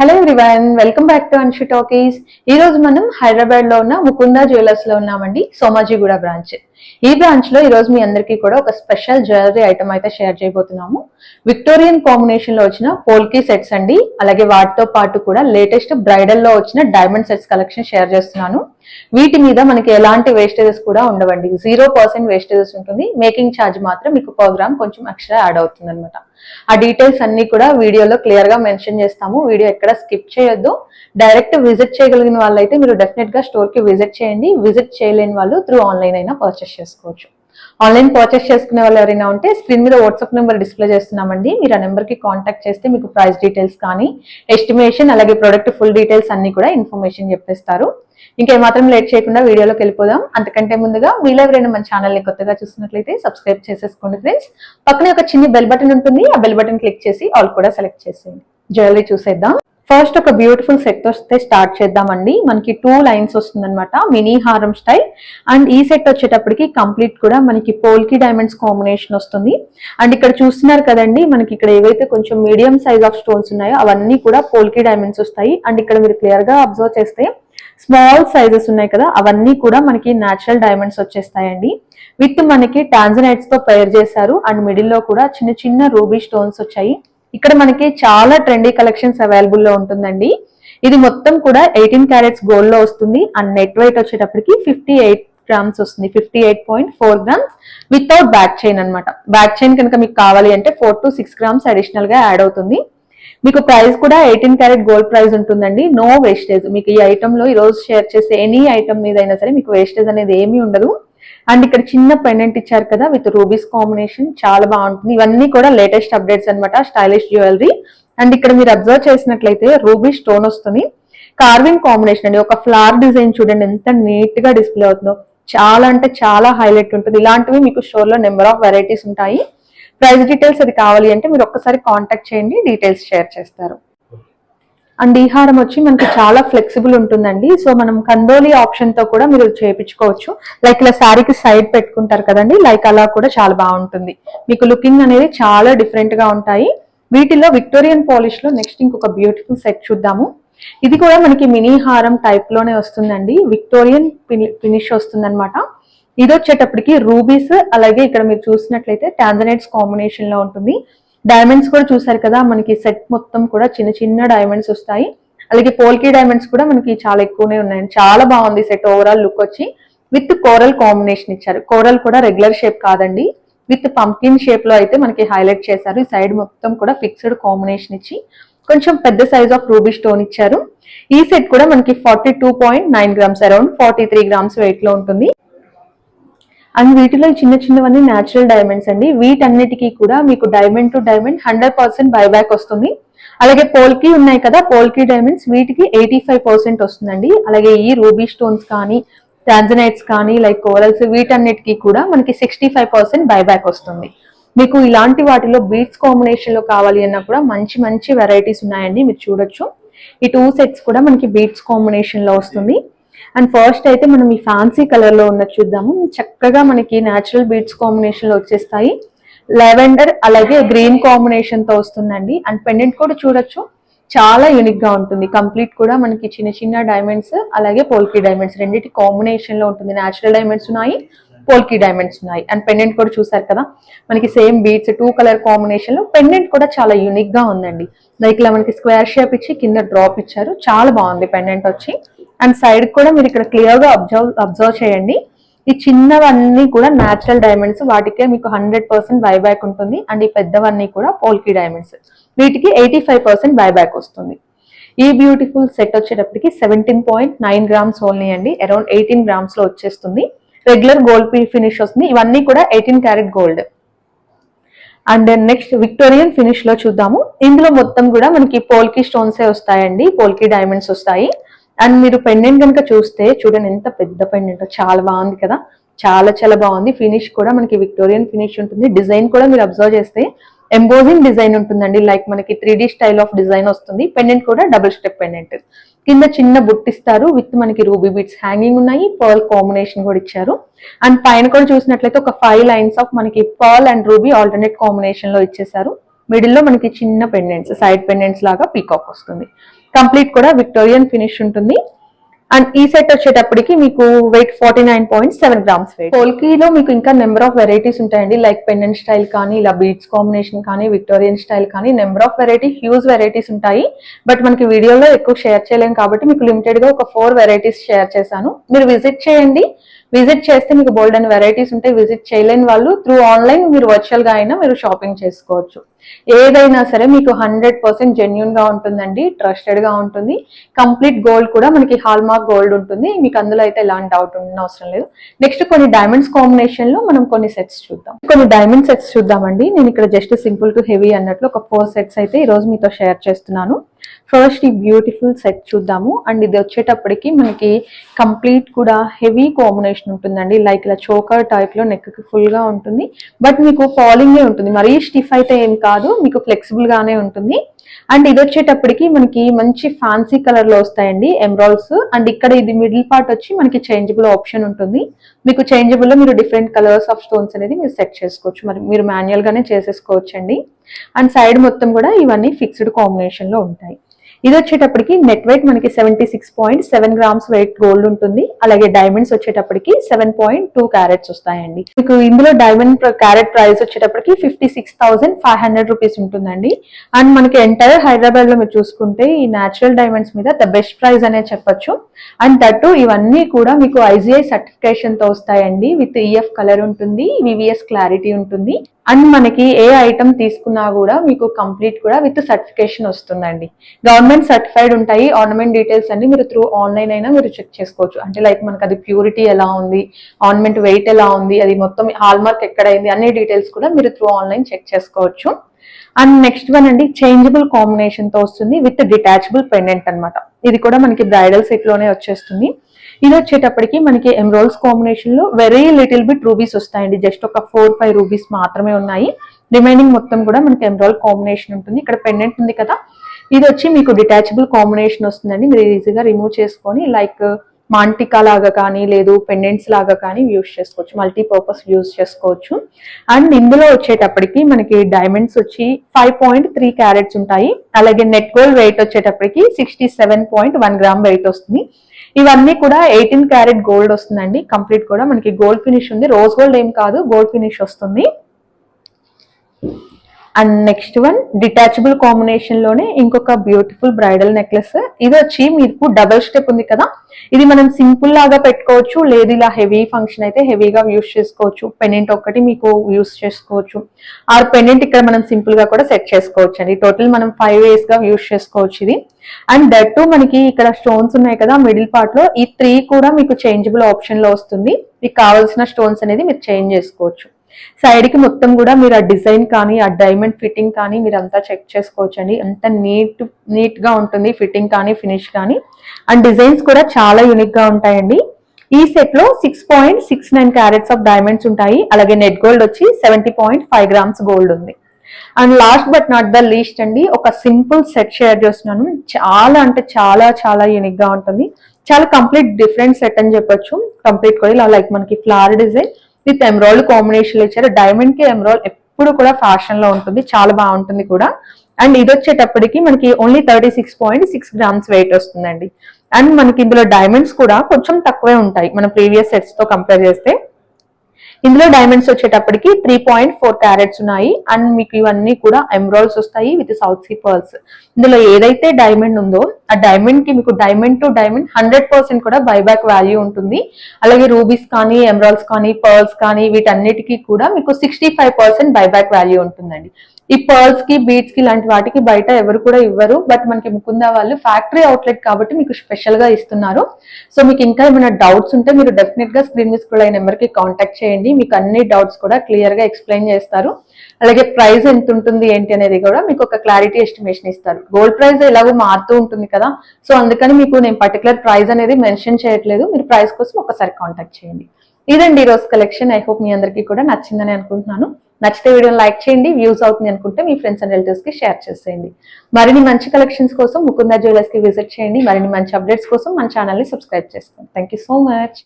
Hello everyone welcome back to Anshu talkies ఈ రోజు మనం హైదరాబాద్లో ఉన్న ముకుందా జ్యువెలర్స్లో ఉన్నామండి సోమాజిగూడ బ్రాంచ్. ఈ బ్రాంచ్లో ఈ రోజు మీ అందరికీ కూడా ఒక స్పెషల్ జ్యువెలరీ ఐటమ్ అయితే షేర్ చేయబోతున్నాము. విక్టోరియన్ కాంబినేషన్లో వచ్చిన పోల్కీ సెట్స్ అండి. అలాగే వాటితో పాటు కూడా లేటెస్ట్ బ్రైడల్లో వచ్చిన డైమండ్ సెట్స్ కలెక్షన్ షేర్ చేస్తున్నాను. వీటి మీద మనకి ఎలాంటి వేస్టేజెస్ కూడా ఉండవండి. జీరో పర్సెంట్ వేస్టేజెస్ ఉంటుంది. మేకింగ్ ఛార్జ్ మాత్రం మీకు ప్రోగ్రామ్ కొంచెం ఎక్స్ట్రా యాడ్ అవుతుంది అనమాట ఆ డీటెయిల్స్ అన్ని కూడా వీడియోలో క్లియర్గా మెన్షన్ చేస్తాము. వీడియో ఎక్కడ స్కిప్ చేయొద్దు. డైరెక్ట్ విజిట్ చేయగలిగిన వాళ్ళైతే మీరు డెఫినెట్గా స్టోర్కి విజిట్ చేయండి. విజిట్ చేయలేని వాళ్ళు త్రూ ఆన్లైన్ అయినా పర్చేస్ చేసుకోవచ్చు. ఆన్లైన్ పర్చేస్ చేసుకునే వాళ్ళు ఎవరైనా ఉంటే స్క్రీన్ మీద వాట్సాప్ నెంబర్ డిస్ప్లే చేస్తున్నామండి. మీరు ఆ నెంబర్కి కాంటాక్ట్ చేస్తే మీకు ప్రైస్ డీటెయిల్స్ కానీ ఎస్టిమేషన్ అలాగే ప్రొడక్ట్ ఫుల్ డీటెయిల్స్ అన్ని కూడా ఇన్ఫర్మేషన్ చెప్పేస్తారు. ఇంకేమాత్రం లేట్ చేయకుండా వీడియోలోకి వెళ్ళిపోదాం. అంతకంటే ముందుగా మీలో ఎవరైనా మన ఛానల్ని కొత్తగా చూసినట్లయితే సబ్స్క్రైబ్ చేసేసుకోండి ఫ్రెండ్స్ పక్కనే ఒక చిన్న బెల్ బటన్ ఉంటుంది. ఆ బెల్ బటన్ క్లిక్ చేసి ఆల్ కూడా సెలెక్ట్ చేసేయండి. జ్యువెలరీ చూసేద్దాం. ఫస్ట్ ఒక బ్యూటిఫుల్ సెట్ వస్తే స్టార్ట్ చేద్దామండి. మనకి టూ లైన్స్ వస్తుంది అనమాట మినీ హారం స్టైల్ అండ్ ఈ సెట్ వచ్చేటప్పటికి కంప్లీట్ కూడా మనకి పోల్కి డైమండ్స్ కాంబినేషన్ వస్తుంది. అండ్ ఇక్కడ చూస్తున్నారు కదండి మనకి ఇక్కడ ఏవైతే కొంచెం మీడియం సైజ్ ఆఫ్ స్టోన్స్ ఉన్నాయో అవన్నీ కూడా పోల్కి డైమండ్స్ వస్తాయి. అండ్ ఇక్కడ మీరు క్లియర్గా అబ్జర్వ్ చేస్తే స్మాల్ సైజెస్ ఉన్నాయి కదా అవన్నీ కూడా మనకి న్యాచురల్ డైమండ్స్ వచ్చేస్తాయండి. విత్ మనకి టాంజనైట్స్తో పేర్ చేశారు. అండ్ మిడిల్లో కూడా చిన్న చిన్న రూబీ స్టోన్స్ వచ్చాయి. ఇక్కడ మనకి చాలా ట్రెండీ కలెక్షన్స్ అవైలబుల్లో ఉంటుందండి. ఇది మొత్తం కూడా ఎయిటీన్ క్యారెట్స్ గోల్డ్లో వస్తుంది. అండ్ నెట్ వెయిట్ వచ్చేటప్పటికి ఫిఫ్టీ ఎయిట్ గ్రామ్స్ వస్తుంది. Fifty eight point four grams without back chain అనమాట బ్యాక్ చైన్ కనుక మీకు కావాలి అంటే ఫోర్ టు సిక్స్ గ్రామ్స్ అడిషనల్గా యాడ్ అవుతుంది. మీకు ప్రైస్ కూడా ఎయిటీన్ క్యారెట్ గోల్డ్ ప్రైస్ ఉంటుందండి. నో వేస్టేజ్ మీకు ఈ ఐటమ్లో ఈ రోజు షేర్ చేసే ఎనీ ఐటమ్ మీద అయినా సరే మీకు వేస్టేజ్ అనేది ఏమీ ఉండదు. అండ్ ఇక్కడ చిన్న పెండెంట్ ఇచ్చారు కదా విత్ రూబీస్ కాంబినేషన్ చాలా బాగుంటుంది. ఇవన్నీ కూడా లేటెస్ట్ అప్డేట్స్ అన్నమాట స్టైలిష్ జ్యువెలరీ. అండ్ ఇక్కడ మీరు అబ్జర్వ్ చేసినట్లయితే రూబీ స్టోన్ వస్తుంది. కార్వింగ్ కాంబినేషన్ అండి ఒక ఫ్లవర్ డిజైన్ చూడండి ఎంత నీట్గా డిస్ప్లే అవుతుందో. చాలా అంటే చాలా హైలైట్ ఉంటుంది. ఇలాంటివి మీకు స్టోర్లో నెంబర్ ఆఫ్ వెరైటీస్ ఉంటాయి. ప్రైస్ డీటెయిల్స్ అది కావాలి అంటే మీరు ఒక్కసారి కాంటాక్ట్ చేయండి డీటెయిల్స్ షేర్ చేస్తారు. అండ్ ఈ హారం వచ్చి మనకి చాలా ఫ్లెక్సిబుల్ ఉంటుందండి. సో మనం కందోలి ఆప్షన్తో కూడా మీరు చేయించుకోవచ్చు. లైక్ ఇలా శారీకి సైడ్ పెట్టుకుంటారు కదండి. లైక్ అలా కూడా చాలా బాగుంటుంది. మీకు లుకింగ్ అనేది చాలా డిఫరెంట్గా ఉంటాయి. వీటిలో విక్టోరియన్ పాలిష్లో నెక్స్ట్ ఇంకొక బ్యూటిఫుల్ సెట్ చూద్దాము. ఇది కూడా మనకి మినీ హారం టైప్లోనే వస్తుందండి. విక్టోరియన్ ఫినిష్ వస్తుంది అనమాట ఇది వచ్చేటప్పటికి రూబీస్ అలాగే ఇక్కడ మీరు చూసినట్లయితే టాంజనైట్స్ కాంబినేషన్లో ఉంటుంది. డైమండ్స్ కూడా చూసారు కదా మనకి సెట్ మొత్తం కూడా చిన్న చిన్న డైమండ్స్ వస్తాయి. అలాగే పోల్కీ డైమండ్స్ కూడా మనకి చాలా ఎక్కువనే ఉన్నాయి చాలా బాగుంది సెట్ ఓవరాల్ లుక్ వచ్చి. విత్ కోరల్ కాంబినేషన్ ఇచ్చారు. కోరల్ కూడా రెగ్యులర్ షేప్ కాదండి. విత్ పంకిన్ షేప్లో అయితే మనకి హైలైట్ చేశారు. ఈ సైడ్ మొత్తం కూడా ఫిక్స్డ్ కాంబినేషన్ ఇచ్చి. కొంచెం పెద్ద సైజ్ ఆఫ్ రూబీ స్టోన్ ఇచ్చారు. ఈ సెట్ కూడా మనకి forty two point nine grams around forty three grams వెయిట్లో ఉంటుంది. అండ్ వీటిలో చిన్న చిన్నవన్నీ న్యాచురల్ డైమండ్స్ అండి. వీటన్నిటికీ కూడా మీకు diamond to diamond hundred percent buyback వస్తుంది. అలాగే పోల్కి ఉన్నాయి కదా పోల్కి డైమండ్స్ వీటికి ఎయిటీ ఫైవ్ పర్సెంట్ వస్తుందండి. అలాగే ఈ రూబీ స్టోన్స్ కానీ ట్రాన్జనైట్స్ కానీ లైక్ కోరల్స్ వీటన్నిటికీ కూడా మనకి సిక్స్టీ ఫైవ్ పర్సెంట్ బైబ్యాక్ వస్తుంది. మీకు ఇలాంటి వాటిలో బీట్స్ కాంబినేషన్లో కావాలి అన్నా కూడా మంచి మంచి వెరైటీస్ ఉన్నాయండి మీరు చూడొచ్చు. ఈ టూ సెట్స్ కూడా మనకి బీట్స్ కాంబినేషన్లో వస్తుంది. అండ్ ఫస్ట్ అయితే మనం ఈ ఫ్యాన్సీ కలర్లో ఉన్నది చూద్దాము. చక్కగా మనకి న్యాచురల్ బీట్స్ కాంబినేషన్లో వచ్చేస్తాయి. లెవెండర్ అలాగే గ్రీన్ కాంబినేషన్తో వస్తుందండి. అండ్ పెండెంట్ కూడా చూడొచ్చు. చాలా యూనిక్గా ఉంటుంది. కంప్లీట్ కూడా మనకి చిన్న చిన్న డైమండ్స్ అలాగే పోల్కీ డైమండ్స్ రెండింటి కాంబినేషన్లో ఉంటుంది. న్యాచురల్ డైమండ్స్ ఉన్నాయి పోల్కీ డైమండ్స్ ఉన్నాయి. అండ్ పెండెంట్ కూడా చూసారు కదా? మనకి సేమ్ బీట్స్ టూ కలర్ కాంబినేషన్లో పెండెంట్ కూడా చాలా యూనిక్గా ఉందండి. లైక్ ఇలా మనకి స్క్వేర్ షేప్ ఇచ్చి కింద డ్రాప్ ఇచ్చారు. చాలా బాగుంది పెండెంట్ వచ్చి. అండ్ సైడ్ కూడా మీరు ఇక్కడ క్లియర్గా అబ్జర్వ్ అబ్జర్వ్ చేయండి. ఈ చిన్నవన్నీ కూడా న్యాచురల్ డైమండ్స్ వాటికే మీకు హండ్రెడ్ పర్సెంట్ బైబ్యాక్ ఉంటుంది. అండ్ ఈ పెద్దవన్నీ కూడా పోల్కీ డైమండ్స్ వీటికి ఎయిటీ ఫైవ్ పర్సెంట్ బైబ్యాక్ వస్తుంది. ఈ బ్యూటిఫుల్ సెట్ వచ్చేటప్పటికి seventeen point nine grams only అండి. అరౌండ్ ఎయిటీన్ గ్రామ్స్లో వచ్చేస్తుంది. రెగ్యులర్ గోల్డ్ ఫినిష్ వస్తుంది. ఇవన్నీ కూడా eighteen carat gold and next Victorian ఫినిష్లో చూద్దాము. ఇందులో మొత్తం కూడా మనకి పోల్కీ స్టోన్సే వస్తాయండి. పోల్కీ డైమండ్స్ వస్తాయి. అండ్ మీరు పెండెంట్ కనుక చూస్తే చూడండి ఎంత పెద్ద పెండెంట్ చాలా బాగుంది కదా. చాలా చాలా బాగుంది. ఫినిష్ కూడా మనకి విక్టోరియన్ ఫినిష్ ఉంటుంది. డిజైన్ కూడా మీరు అబ్జర్వ్ చేస్తే ఎంబోజింగ్ డిజైన్ ఉంటుందండి. లైక్ మనకి త్రీ స్టైల్ ఆఫ్ డిజైన్ వస్తుంది. పెండెంట్ కూడా డబుల్ స్టెప్ పెండెంట్ కింద చిన్న బుట్టిస్తారు విత్ మనకి రూబీ బీట్స్ హ్యాంగింగ్ ఉన్నాయి. పర్ల్ కాంబినేషన్ కూడా ఇచ్చారు. అండ్ పైన కూడా చూసినట్లయితే ఒక ఫైవ్ లైన్స్ ఆఫ్ మనకి పర్ల్ అండ్ రూబీ ఆల్టర్నేట్ కాంబినేషన్లో ఇచ్చేసారు మిడిల్లో మనకి చిన్న పెండెంట్స్ సైడ్ పెండెంట్స్ లాగా పీకాక్ వస్తుంది. కంప్లీట్ కూడా విక్టోరియన్ ఫినిష్ ఉంటుంది. అండ్ ఈ సెట్ వచ్చేటప్పటికి మీకు weight forty nine point seven grams weight పోల్కీలో మీకు ఇంకా నెంబర్ ఆఫ్ వెరైటీస్ ఉంటాయండి. లైక్ పెండెంట్ స్టైల్ కానీ ఇలా బీట్స్ కాంబినేషన్ కానీ విక్టోరియన్ స్టైల్ కానీ number of variety huge varieties ఉంటాయి. బట్ మనకి వీడియోలో ఎక్కువ షేర్ చేయలేం కాబట్టి మీకు లిమిటెడ్గా ఒక ఫోర్ వెరైటీస్ షేర్ చేశాను. మీరు విజిట్ చేయండి. విజిట్ చేస్తే మీకు బోల్డ్ అండ్ వెరైటీస్ ఉంటాయి. విజిట్ చేయలేని వాళ్ళు త్రూ ఆన్లైన్ మీరు వర్చువల్గా అయినా మీరు షాపింగ్ చేసుకోవచ్చు. ఏదైనా సరే మీకు హండ్రెడ్ పర్సెంట్ జెన్యున్గా ఉంటుందండి ట్రస్టెడ్గా ఉంటుంది. కంప్లీట్ గోల్డ్ కూడా మనకి హాల్ మార్క్ గోల్డ్ ఉంటుంది. మీకు అందులో అయితే ఎలాంటి డౌట్ ఉండడం అవసరం లేదు. నెక్స్ట్ కొన్ని డైమండ్స్ కాంబినేషన్లో మనం కొన్ని సెట్స్ చూద్దాం. కొన్ని డైమండ్ సెట్స్ చూద్దామండి. నేను ఇక్కడ జస్ట్ సింపుల్ టు హెవీ అన్నట్లు ఒక ఫోర్ సెట్స్ అయితే ఈ రోజు మీతో షేర్ చేస్తున్నాను. ఫస్ట్ ఈ బ్యూటిఫుల్ సెట్ చూద్దాము. అండ్ ఇది వచ్చేటప్పటికి మనకి కంప్లీట్ కూడా హెవీ కాంబినేషన్ ఉంటుందండి. లైక్ ఇలా చోకర్ టైప్లో నెక్ ఫుల్గా ఉంటుంది. బట్ మీకు ఫాలింగ్ ఉంటుంది. మరీ స్టిఫ్ అయితే ఏం కాదు. మీకు ఫ్లెక్సిబుల్ గానే ఉంటుంది. అండ్ ఇది వచ్చేటప్పటికి మనకి మంచి ఫ్యాన్సీ కలర్లో వస్తాయండి ఎమరాల్స్ అండ్ ఇక్కడ ఇది మిడిల్ పార్ట్ వచ్చి మనకి చేంజబుల్ ఆప్షన్ ఉంటుంది. మీకు చేంజబుల్లో మీరు డిఫరెంట్ కలర్స్ ఆఫ్ స్టోన్స్ అనేది మీరు సెట్ చేసుకోవచ్చు. మరి మీరు మాన్యువల్ గానే చేసేసుకోవచ్చు అండి అండ్ సైడ్ మొత్తం కూడా ఇవన్నీ ఫిక్స్డ్ కాంబినేషన్లో ఉంటాయి. ఇది వచ్చేటప్పటికి నెట్ వెయిట్ మనకి seventy six point seven grams weight gold ఉంటుంది. అలాగే డైమండ్స్ వచ్చేటప్పటికి సెవెన్ పాయింట్ టూ క్యారెట్స్ వస్తాయండి. మీకు ఇందులో డైమండ్ క్యారెట్ ప్రైస్ వచ్చేటప్పటికి fifty six thousand five hundred rupees ఉంటుందండి. అండ్ మనకి ఎంటైర్ హైదరాబాద్లో మీరు చూసుకుంటే ఈ న్యాచురల్ డైమండ్స్ మీద ద బెస్ట్ ప్రైస్ అనే చెప్పొచ్చు. అండ్ దట్టు ఇవన్నీ కూడా మీకు ఐజీఐ సర్టిఫికేషన్తో వస్తాయండి. విత్ ఈఎఫ్ కలర్ ఉంటుంది వివిఎస్ క్లారిటీ ఉంటుంది. అండ్ మనకి ఏ ఐటమ్ తీసుకున్నా కూడా మీకు కంప్లీట్ కూడా విత్ సర్టిఫికేషన్ వస్తుందండి. గవర్నమెంట్ సర్టిఫైడ్ ఉంటాయి ఆర్నమెంట్ డీటెయిల్స్ అన్ని మీరు త్రూ ఆన్లైన్ అయినా మీరు చెక్ చేసుకోవచ్చు. అంటే లైక్ మనకి అది ప్యూరిటీ ఎలా ఉంది ఆర్నమెంట్ వెయిట్ ఎలా ఉంది అది మొత్తం హాల్ మార్క్ ఎక్కడైంది అన్ని డీటెయిల్స్ కూడా మీరు త్రూ ఆన్లైన్ చెక్ చేసుకోవచ్చు. అండ్ నెక్స్ట్ వన్ అండి చేంజబుల్ కాంబినేషన్తో వస్తుంది విత్ డిటాచబుల్ పెండెంట్ అన్నమాట. ఇది కూడా మనకి బ్రైడల్ సెట్లోనే వచ్చేస్తుంది. ఇది వచ్చేటప్పటికి మనకి ఎమ్రోల్స్ కాంబినేషన్లో వెరీ లిటిల్ బిట్ రూబీస్ వస్తాయండి. జస్ట్ ఒక ఫోర్ ఫైవ్ రూబీస్ మాత్రమే ఉన్నాయి. రిమైనింగ్ మొత్తం కూడా మనకి ఎమ్రోల్ కాంబినేషన్ ఉంటుంది. ఇక్కడ పెండెంట్ ఉంది కదా. ఇది వచ్చి మీకు డిటాచబుల్ కాంబినేషన్ వస్తుందండి. మీరు ఈజీగా రిమూవ్ చేసుకొని లైక్ మాంటికా లాగా కానీ లేదు పెండెంట్స్ లాగా కానీ యూస్ చేసుకోవచ్చు. మల్టీపర్పస్ యూస్ చేసుకోవచ్చు. అండ్ ఇందులో వచ్చేటప్పటికి మనకి డైమండ్స్ వచ్చి ఫైవ్ పాయింట్ త్రీ క్యారెట్స్ ఉంటాయి. అలాగే నెట్ గోల్డ్ వెయిట్ వచ్చేటప్పటికి sixty seven point one gram weight వస్తుంది. ఇవన్నీ కూడా ఎయిటీన్ క్యారెట్ గోల్డ్ వస్తుందండి. కంప్లీట్ కూడా మనకి గోల్డ్ ఫినిష్ ఉంది. రోజ్ గోల్డ్ ఏం కాదు గోల్డ్ ఫినిష్ వస్తుంది. అండ్ నెక్స్ట్ వన్ డిటాచబుల్ కాంబినేషన్లోనే ఇంకొక బ్యూటిఫుల్ బ్రైడల్ నెక్లెస్ ఇది వచ్చి మీకు డబల్ స్టెప్ ఉంది కదా? ఇది మనం సింపుల్ లాగా పెట్టుకోవచ్చు లేదు ఇలా హెవీ ఫంక్షన్ అయితే హెవీగా యూస్ చేసుకోవచ్చు. పెనెంట్ ఒక్కటి మీకు యూస్ చేసుకోవచ్చు. ఆర్ పెనెంట్ ఇక్కడ మనం సింపుల్గా కూడా సెట్ చేసుకోవచ్చు అండి టోటల్ మనం ఫైవ్ వేస్గా యూస్ చేసుకోవచ్చు ఇది. అండ్ దట్ టు మనకి ఇక్కడ స్టోన్స్ ఉన్నాయి కదా మిడిల్ పార్ట్లో. ఈ త్రీ కూడా మీకు చేంజబుల్ ఆప్షన్లో వస్తుంది. మీకు కావాల్సిన స్టోన్స్ అనేది మీరు చేంజ్ చేసుకోవచ్చు. సైడ్కి మొత్తం కూడా మీరు ఆ డిజైన్ కానీ ఆ డైమండ్ ఫిట్టింగ్ కానీ మీరు అంతా చెక్ చేసుకోవచ్చు అండి అంత నీట్ నీట్గా ఉంటుంది ఫిట్టింగ్ కానీ ఫినిష్ కానీ. అండ్ డిజైన్స్ కూడా చాలా యూనిక్గా ఉంటాయండి. ఈ సెట్లో six point six nine carats of diamonds ఉంటాయి. అలాగే నెట్ గోల్డ్ వచ్చి seventy point five grams gold ఉంది. And last but not the least అండి ఒక సింపుల్ సెట్ షేర్ చేస్తున్నాను. చాలా అంటే చాలా చాలా యూనిక్గా ఉంటుంది. చాలా కంప్లీట్ డిఫరెంట్ సెట్ అని చెప్పొచ్చు. కంప్లీట్ కూడా ఇలా లైక్ మనకి flower design. With emerald combination ఇచ్చారు. డైమండ్కి ఎమరాల్డ్ ఎప్పుడు కూడా ఫ్యాషన్లో ఉంటుంది. చాలా బాగుంటుంది కూడా. అండ్ ఇది వచ్చేటప్పటికి మనకి only thirty six point six grams weight వస్తుందండి. అండ్ మనకి ఇందులో డైమండ్స్ కూడా కొంచెం తక్కువే ఉంటాయి. మన ప్రీవియస్ సెట్స్తో కంపేర్ చేస్తే ఇందులో డైమండ్స్ వచ్చేటప్పటికి త్రీ పాయింట్ ఫోర్ క్యారెట్స్ ఉన్నాయి. అండ్ మీకు ఇవన్నీ కూడా ఎమరాల్స్ వస్తాయి విత్ సౌత్ సీ పర్ల్స్ ఇందులో ఏదైతే డైమండ్ ఉందో ఆ డైమండ్కి మీకు diamond to diamond hundred percent కూడా బైబ్యాక్ వాల్యూ ఉంటుంది. అలాగే రూబీస్ కానీ ఎమరాల్స్ కానీ పర్ల్స్ కానీ వీటన్నిటికీ కూడా మీకు sixty five percent buyback value ఉంటుందండి. ఈ పర్ల్స్కి బీడ్స్కి ఇలాంటి వాటికి బయట ఎవరు కూడా ఇవ్వరు. బట్ మనకి ముకుందా వాళ్ళు ఫ్యాక్టరీ అవుట్లెట్ కాబట్టి మీకు స్పెషల్గా ఇస్తున్నారు. సో మీకు ఇంకా ఏమైనా డౌట్స్ ఉంటే మీరు డెఫినెట్గా స్క్రీన్ మీద స్కూల్ నెంబర్కి కాంటాక్ట్ చేయండి. మీకు అన్ని డౌట్స్ కూడా క్లియర్గా ఎక్స్ప్లెయిన్ చేస్తారు. అలాగే ప్రైస్ ఎంత ఉంటుంది ఏంటి అనేది కూడా మీకు ఒక క్లారిటీ ఎస్టిమేషన్ ఇస్తారు. గోల్డ్ ప్రైస్ ఎలాగో మారుతూ ఉంటుంది కదా. సో అందుకని మీకు నేను పర్టికులర్ ప్రైస్ అనేది మెన్షన్ చేయట్లేదు. మీరు ప్రైస్ కోసం ఒకసారి కాంటాక్ట్ చేయండి. ఇదండి ఈ రోజు కలెక్షన్ ఐ హోప్ మీ అందరికీ కూడా నచ్చిందని అనుకుంటున్నాను. నచ్చితే వీడియోని లైక్ చేయండి వ్యూస్ అవుతుంది అనుకుంటే మీ ఫ్రెండ్స్ అండ్ రిలేటివ్స్కి షేర్ చేసేయండి. మరిన్ని మంచి కలెక్షన్స్ కోసం ముకుందా జ్యువెలర్స్కి విజిట్ చేయండి. మరిన్ని మంచి అప్డేట్స్ కోసం మన ఛానల్ని సబ్స్క్రైబ్ చేసుకోండి. Thank so much